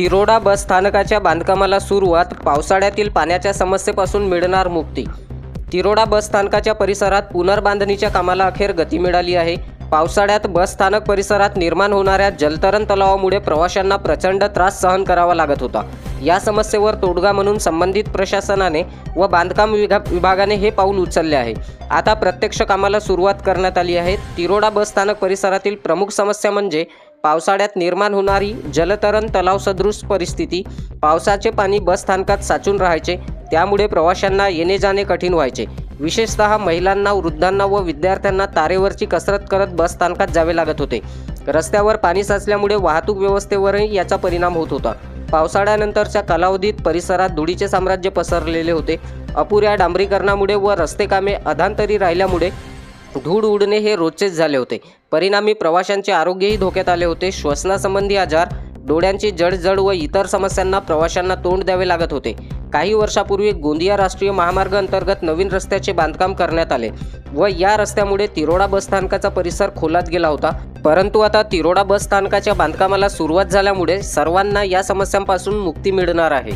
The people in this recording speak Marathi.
तिरोडा बस स्थानकाच्या बांधकामाला सुरुवात पावसाळ्यातील पाण्याच्या समस्येपासून मिळणार मुक्ती. तिरोडा बस स्थानकाच्या परिसरात पुनर्बांधणीच्या कामाला अखेर गती मिळाली आहे. पावसाळ्यात बस स्थानक परिसरात निर्माण होणाऱ्या जलतरण तलावामुळे प्रवाशांना प्रचंड त्रास सहन करावा लागत होता. या समस्येवर तोडगा म्हणून संबंधित प्रशासनाने व बांधकाम विभाग विभागाने हे पाऊल उचलले आहे. आता प्रत्यक्ष कामाला सुरुवात करण्यात आली आहे. तिरोडा बस स्थानक परिसरातील प्रमुख समस्या म्हणजे पावसाळ्यात निर्माण होणारी जलतरण तलाव सदृश परिस्थिती पावसाचे पाणी बस स्थानकात साचून राहायचे त्यामुळे प्रवाशांना येणे जाणे कठीण व्हायचे. विशेषतः महिलांना वृद्धांना व विद्यार्थ्यांना तारेवरची कसरत करत बस स्थानकात जावे लागत होते. रस्त्यावर पाणी साचल्यामुळे वाहतूक व्यवस्थेवरही याचा परिणाम होत होता. पावसाळ्यानंतरच्या कालावधीत परिसरात धुळीचे साम्राज्य पसरलेले होते. अपुऱ्या डांबरीकरणामुळे व रस्ते कामे अधांतरी राहिल्यामुळे धूळ उडणे हे रोजचेच झाले होते. परिणामी प्रवाशांचे आरोग्यही धोक्यात आले होते. श्वसनासंबंधी आजार डोळ्यांची जडजड व इतर समस्यांना प्रवाशांना तोंड द्यावे लागत होते. काही वर्षापूर्वी गोंदिया राष्ट्रीय महामार्ग अंतर्गत नवीन रस्त्याचे बांधकाम करण्यात आले व या रस्त्यामुळे तिरोडा बस स्थानकाचा परिसर खोलात गेला होता. परंतु आता तिरोडा बस स्थानकाच्या बांधकामाला सुरुवात झाल्यामुळे सर्वांना या समस्यांपासून मुक्ती मिळणार आहे.